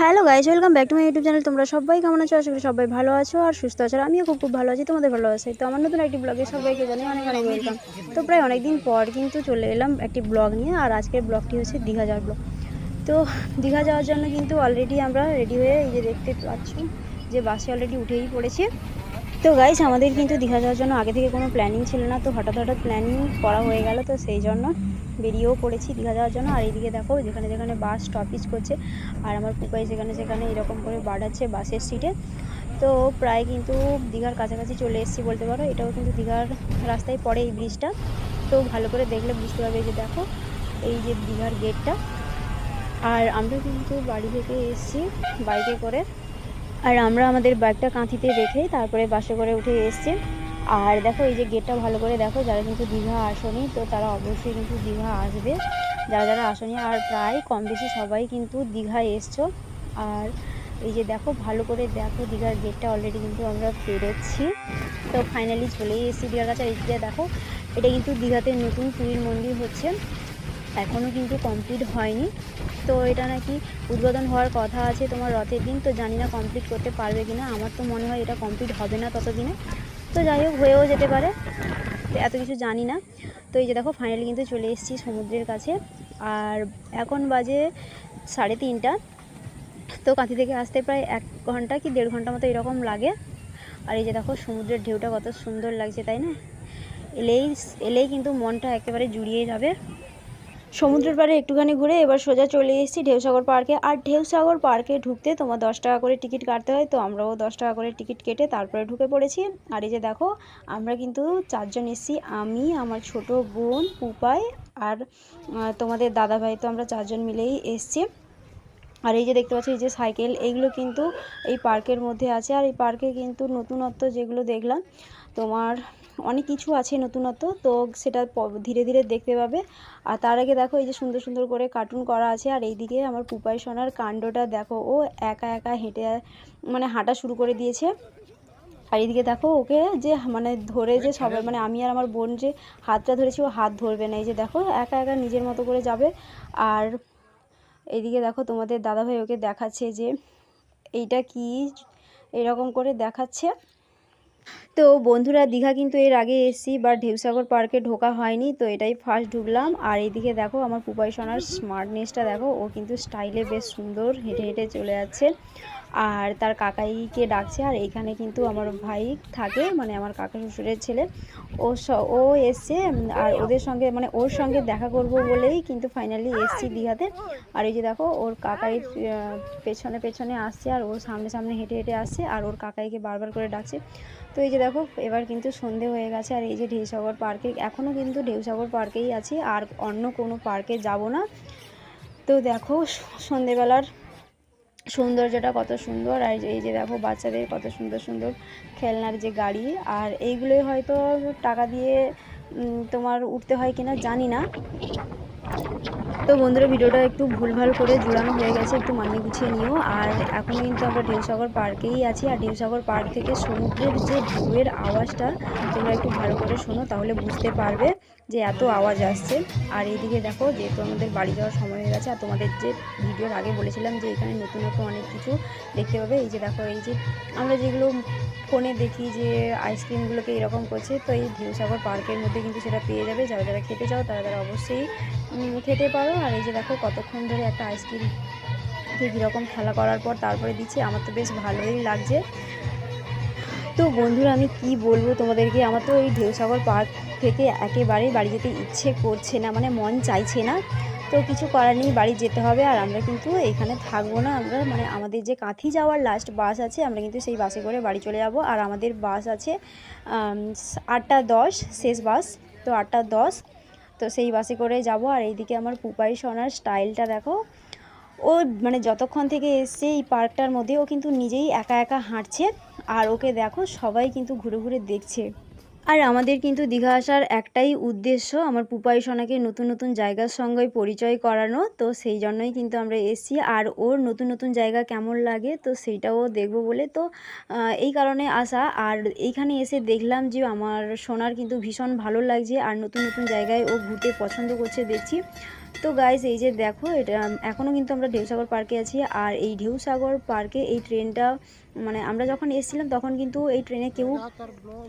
Hello guys welcome back to my YouTube channel তোমরা সবাই কেমন আছো? আশা করি সবাই ভালো আছো আর সুস্থ আছো। আমিও খুব খুব ভালো আছি, তোমাদের ভালো আছে? তো আমার নতুন একটি ব্লগে সবাইকে জানাই অনেক অনেক ওয়েলকাম তো প্রায় অনেক দিন পর কিন্তু চলে এলাম একটি ব্লগ নিয়ে, আর আজকের ব্লগটি হচ্ছে দীঘা যাওয়ার ব্লগ তো দীঘা যাওয়ার জন্য কিন্তু অলরেডি আমরা রেডি হয়ে এই যে দেখতে পাচ্ছি যে বাসে অলরেডি উঠেই পড়েছে। তো গাইজ আমাদের কিন্তু দীঘা যাওয়ার জন্য আগে থেকে কোনো প্ল্যানিং ছিল না, তো হঠাৎ হঠাৎ প্ল্যানিং করা হয়ে গেল, তো সেই জন্য বেরিয়েও পড়েছি দীঘা যাওয়ার জন্য। আর এইদিকে দেখো, যেখানে যেখানে বাস স্টপেজ করছে, আর আমার পুপাই সেখানে সেখানে এরকম করে বাড়াচ্ছে বাসের সিটে তো প্রায় কিন্তু দীঘার কাছাকাছি চলে এসেছি বলতে পারো। এটাও কিন্তু দীঘার রাস্তায় পড়ে এই ব্রিজটা তো ভালো করে দেখলে বুঝতে পারবে যে দেখো, এই যে দীঘার গেটটা আর আমরা কিন্তু বাড়ি থেকে এসেছি বাইকে করে। আর আমরা আমাদের ব্যাগটা কাঁথিতে রেখে তারপরে বাসে করে উঠে এসেছি। আর দেখো, এই যে গেটটা ভালো করে দেখো, যারা কিন্তু দীঘা আসনি, তো তারা অবশ্যই কিন্তু দীঘা আসবে। যারা যারা আসনি, আর প্রায় কম বেশি সবাই কিন্তু দীঘায় এসছো। আর এই যে দেখো, ভালো করে দেখো, দীঘার গেটটা অলরেডি কিন্তু আমরা পেরেছি। তো ফাইনালি চলেই এসেছি দীঘার কাছে। এই যে দেখো, এটা কিন্তু দীঘাতে নতুন পুরীর মন্দির হচ্ছে। এখনও কিন্তু কমপ্লিট হয়নি। তো এটা নাকি উদ্বোধন হওয়ার কথা আছে তোমার রথের দিন, তো জানি না কমপ্লিট করতে পারবে কি না আমার তো মনে হয় এটা কমপ্লিট হবে না ততদিনে। তো যাই হোক, হয়েও যেতে পারে। এত কিছু জানি না। তো এই যে দেখো ফাইনালি কিন্তু চলে এসেছি সমুদ্রের কাছে। আর এখন বাজে সাড়ে তিনটা। তো কাঁথি থেকে আসতে প্রায় এক ঘণ্টা কি দেড় ঘণ্টা মতো এরকম লাগে। আর এই যে দেখো, সমুদ্রের ঢেউটা কত সুন্দর লাগছে, তাই না? এলেই এলেই কিন্তু মনটা একেবারে জুড়িয়ে যাবে। সমুদ্রের পাড়ে একটুখানি ঘুরে এবার সোজা চলে এসেছি ঢেউসাগর পার্কে। আর ঢেউসাগর পার্কে ঢুকতে তোমার দশ টাকা করে টিকিট কাটতে হয়, তো আমরাও দশ টাকা করে টিকিট কেটে তারপরে ঢুকে পড়েছি। আর এই যে দেখো, আমরা কিন্তু চারজন এসেছি, আমি, আমার ছোট বোন, পুপাই আর তোমাদের দাদা ভাই তো আমরা চারজন মিলেই এসেছি। আর এই যে দেখতে পাচ্ছি, এই যে সাইকেল, এইগুলো কিন্তু এই পার্কের মধ্যে আছে। আর এই পার্কে কিন্তু নতুনত্ব যেগুলো দেখলাম, তোমার অনেক কিছু আছে নতুনত্ব তো সেটা ধীরে ধীরে দেখতে পাবে। আর তার আগে দেখো এই যে সুন্দর সুন্দর করে কার্টুন করা আছে আর এইদিকে আমার পুপাই সোনার কাণ্ডটা দেখো ও একা একা হেঁটে মানে হাঁটা শুরু করে দিয়েছে। আর এদিকে দেখো ওকে যে মানে ধরে যে সবাই মানে আমি আর আমার বোন যে হাতটা ধরেছি ও হাত ধরবে না। এই যে দেখো একা একা নিজের মতো করে যাবে। আর এইদিকে দেখো তোমাদের দাদাভাই ওকে দেখাচ্ছে যে এইটা কি এরকম করে দেখাচ্ছে। তো বন্ধুরা, দীঘা কিন্তু এর আগে এসেছি বা ঢেউসাগর পার্কে ঢোকা হয়নি, তো এটাই ফার্স্ট ঢুকলাম। আর এইদিকে দেখো, আমার পুপাই সোনার স্মার্টনেসটা দেখো, ও কিন্তু স্টাইলে বেশ সুন্দর হেঁটে হেঁটে চলে যাচ্ছে। আর তার কাকাইকে ডাকছে, আর এইখানে কিন্তু আমার ভাই থাকে মানে আমার কাকা শ্বশুরের ছেলে। ও ও এসছে, আর ওদের সঙ্গে মানে ওর সঙ্গে দেখা করব বলেই কিন্তু ফাইনালি এসছি দীঘাতে। আর এই যে দেখো, ওর কাকাই পেছনে পেছনে আসছে, আর ওর সামনে সামনে হেঁটে হেঁটে আসছে, আর ওর কাকাইকে বারবার করে ডাকছে। তো এই যে দেখো, এবার কিন্তু সন্ধে হয়ে গেছে আর এই যে ঢেউসাগর পার্কে এখনও কিন্তু ঢেউসাগর পার্কেই আছি আর অন্য কোনো পার্কে যাব না। তো দেখো, সন্ধেবেলার সৌন্দর্যটা কত সুন্দর আর এই যে দেখো, বাচ্চাদের কত সুন্দর সুন্দর খেলনার যে গাড়ি আর এইগুলোই হয়তো টাকা দিয়ে তোমার উঠতে হয় কিনা জানি না। তো বন্ধুরা, ভিডিওটা একটু ভুলভাল করে জোড়ানো হয়ে গেছে, একটু মানিয়ে গুছিয়ে নিও। আর এখন কিন্তু আমরা ঢেউসাগর পার্কেই আছি, আর ঢেউসাগর পার্ক থেকে সমুদ্রের যে ঢেউয়ের আওয়াজটা তোমরা একটু ভালো করে শোনো, তাহলে বুঝতে পারবে। যে এত আওয়াজ আসছে। আর এইদিকে দেখো যেহেতু আমাদের বাড়ি যাওয়ার সময় হয়ে গেছে, আর তোমাদের যে ভিডিওর আগে বলেছিলাম যে এখানে নতুন নতুন অনেক কিছু দেখতে পাবে, এই যে দেখো, এই যে আমরা যেগুলো ফোনে দেখি যে আইসক্রিমগুলোকে এরকম করছে, তো এই ঢেউসাগর পার্কের মধ্যে কিন্তু সেটা পেয়ে যাবে। যারা যারা খেতে চাও তারা তারা অবশ্যই খেতে পারো। আর এই যে দেখো কতক্ষণ ধরে একটা আইসক্রিম কীরকম খেলা করার পর তারপরে দিচ্ছে, আমার তো বেশ ভালোই লাগছে। তো বন্ধুরা আমি কি বলব তোমাদেরকে, আমার তো এই ঢেউসাগর পার্ক থেকে একেবারেই বাড়ি যেতে ইচ্ছে করছে না মানে মন চাইছে না। তো কিছু করার নেই, বাড়ি যেতে হবে আর আমরা কিন্তু এখানে থাকব না। আমরা মানে আমাদের যে কাঁথি যাওয়ার লাস্ট বাস আছে, আমরা কিন্তু সেই বাসে করে বাড়ি চলে যাব। আর আমাদের বাস আছে আটটা দশ, শেষ বাস তো আটটা দশ। তো সেই বাসে করে যাব। আর এইদিকে আমার পুপাই সোনার স্টাইলটা দেখো। ও মানে যতক্ষণ থেকে এসছে এই পার্কটার মধ্যে, ও কিন্তু নিজেই একা একা হাঁটছে। আর ওকে দেখো, সবাই কিন্তু ঘুরে ঘুরে দেখছে। আর আমাদের কিন্তু দীঘা আসার একটাই উদ্দেশ্য আমার পুপাই সোনাকে নতুন নতুন জায়গার সঙ্গে পরিচয় করানো, তো সেই জন্যই কিন্তু আমরা এসেছি। আর ওর নতুন নতুন জায়গা কেমন লাগে, তো সেইটাও দেখব বলে তো এই কারণে আসা। আর এইখানে এসে দেখলাম যে আমার সোনার কিন্তু ভীষণ ভালো লাগছে, আর নতুন নতুন জায়গায় ও ঘুরতে পছন্দ করছে দেখছি। তো গাইজ এই যে দেখো, এটা এখনও কিন্তু আমরা ঢেউসাগর পার্কে আছি। আর এই ঢেউসাগর পার্কে এই ট্রেনটা মানে আমরা যখন এসেছিলাম, তখন কিন্তু এই ট্রেনে কেউ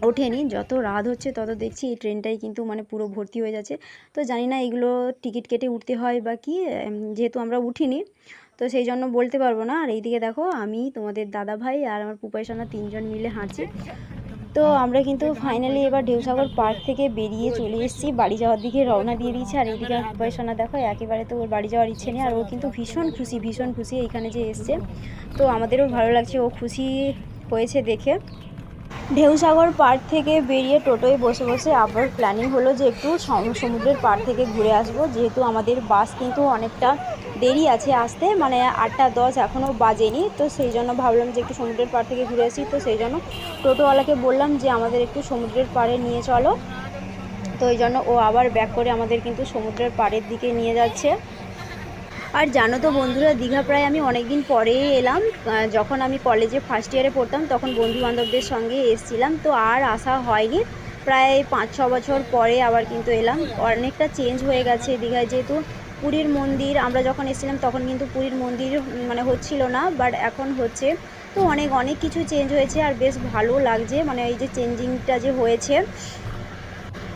ওঠেনি। যত রাত হচ্ছে, তত দেখছি এই ট্রেনটাই কিন্তু মানে পুরো ভর্তি হয়ে যাচ্ছে। তো জানি না এগুলো টিকিট কেটে উঠতে হয় বা কি যেহেতু আমরা উঠিনি, তো সেই জন্য বলতে পারব না। আর এইদিকে দেখো, আমি, তোমাদের দাদা ভাই আর আমার পুপাইসানা তিনজন মিলে হাঁটছি। তো আমরা কিন্তু ফাইনালি এবার ঢেউসাগর পার্ক থেকে বেরিয়ে চলে এসেছি। বাড়ি যাওয়ার দিকে রওনা দিয়ে দিয়েছি। আর এইদিকে পুপাইসানা দেখো, একেবারে তো ওর বাড়ি যাওয়ার ইচ্ছে নেই। আর ও কিন্তু ভীষণ খুশি ভীষণ খুশি এইখানে যে এসছে। তো আমাদেরও ভালো লাগছে। ও খুশি হয়েছে দেখে। ঢেউসাগর পার্ক থেকে বেরিয়ে টোটোয় বসে বসে আবার প্ল্যানিং হলো যে একটু সম- সমুদ্রের পাড় থেকে ঘুরে আসব। যেহেতু আমাদের বাস কিন্তু অনেকটা দেরি আছে আসতে মানে আটটা দশ এখনও বাজেনি। তো সেই জন্য ভাবলাম যে একটু সমুদ্রের পাড় থেকে ঘুরে আসি। তো সেই জন্য টোটোওয়ালাকে বললাম যে আমাদের একটু সমুদ্রের পাড়ে নিয়ে চলো। তো এই জন্য ও আবার ব্যাক করে আমাদের কিন্তু সমুদ্রের পাড়ের দিকে নিয়ে যাচ্ছে। আর জানো তো বন্ধুরা, দীঘা প্রায় আমি অনেক দিন পরেই এলাম। যখন আমি কলেজে ফার্স্ট ইয়ারে পড়তাম, তখন বন্ধু বান্ধবদের সঙ্গে এসেছিলাম। তো আর আসা হয়নি। প্রায় পাঁচ, ছ বছর পরে আবার কিন্তু এলাম। অনেকটা চেঞ্জ হয়ে গেছে দীঘায় যেহেতু পুরীর মন্দির। আমরা যখন এসেছিলাম, তখন কিন্তু পুরীর মন্দির মানে হচ্ছিল না বাট এখন হচ্ছে। তো অনেক অনেক কিছু চেঞ্জ হয়েছে আর বেশ ভালো লাগছে। মানে এই যে চেঞ্জিংটা যে হয়েছে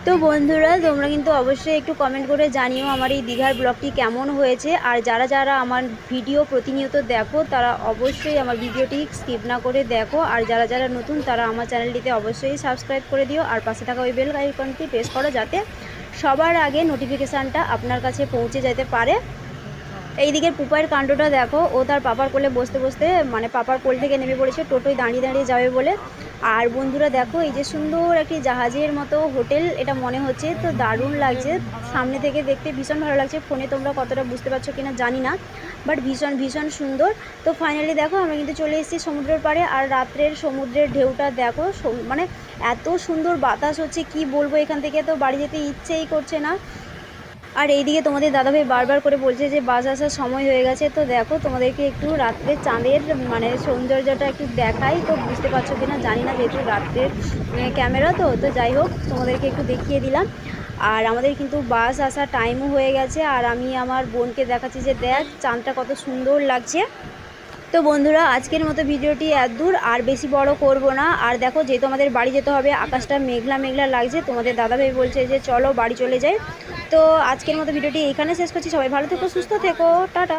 তো বন্ধুরা, তোমরা কিন্তু অবশ্যই একটু কমেন্ট করে জানিও আমার এই দীঘার ব্লগটি কেমন হয়েছে। আর যারা যারা আমার ভিডিও প্রতিনিয়ত দেখো, তারা অবশ্যই আমার ভিডিওটি স্কিপ না করে দেখো। আর যারা যারা নতুন, তারা আমার চ্যানেলটিতে অবশ্যই সাবস্ক্রাইব করে দিও। আর পাশে থাকা ওই বেল আইকনটি প্রেস করো যাতে সবার আগে নোটিফিকেশানটা আপনার কাছে পৌঁছে যেতে পারে। এইদিকে পুপায়ের কাণ্ডটা দেখো, ও তার পাপার কোলে বসতে বসতে মানে পাপার কোল থেকে নেমে পড়েছে, টোটোয় দাঁড়িয়ে দাঁড়িয়ে যাবে বলে। আর বন্ধুরা দেখো, এই যে সুন্দর একটি জাহাজের মতো হোটেল, এটা মনে হচ্ছে, তো দারুণ লাগছে। সামনে থেকে দেখতে ভীষণ ভালো লাগছে, ফোনে তোমরা কতটা বুঝতে পারছ কিনা জানি না বাট ভীষণ ভীষণ সুন্দর। তো ফাইনালি দেখো, আমরা কিন্তু চলে এসেছি সমুদ্রের পাড়ে, আর রাত্রের সমুদ্রের ঢেউটা দেখো মানে এত সুন্দর বাতাস হচ্ছে, কি বলব এখান থেকে, তো বাড়ি যেতে ইচ্ছেই করছে না। আর এইদিকে তোমাদের দাদাভাই বারবার করে বলছে যে বাস আসার সময় হয়ে গেছে, তো দেখো তোমাদেরকে একটু রাত্রে চাঁদের মানে সৌন্দর্যটা একটু দেখাই, তো বুঝতে পারছ কি না জানি না যেহেতু রাত্রের ক্যামেরা তো তো যাই হোক তোমাদেরকে একটু দেখিয়ে দিলাম। আর আমাদের কিন্তু বাস আসার টাইমও হয়ে গেছে, আর আমি আমার বোনকে দেখাচ্ছি যে দেখ, চাঁদটা কত সুন্দর লাগছে। তো বন্ধুরা, আজকের মতো ভিডিওটি এত দূর, আর বেশি বড় করব না। আর দেখো, যেহেতু আমাদের বাড়ি যেতে হবে, আকাশটা মেঘলা মেঘলা লাগছে, তোমাদের দাদা দাদাভাই বলছে যে চলো বাড়ি চলে যাই। তো আজকের মতো ভিডিওটি এখানে শেষ করছি। সবাই ভালো থেকো, সুস্থ থেকো, টাটা।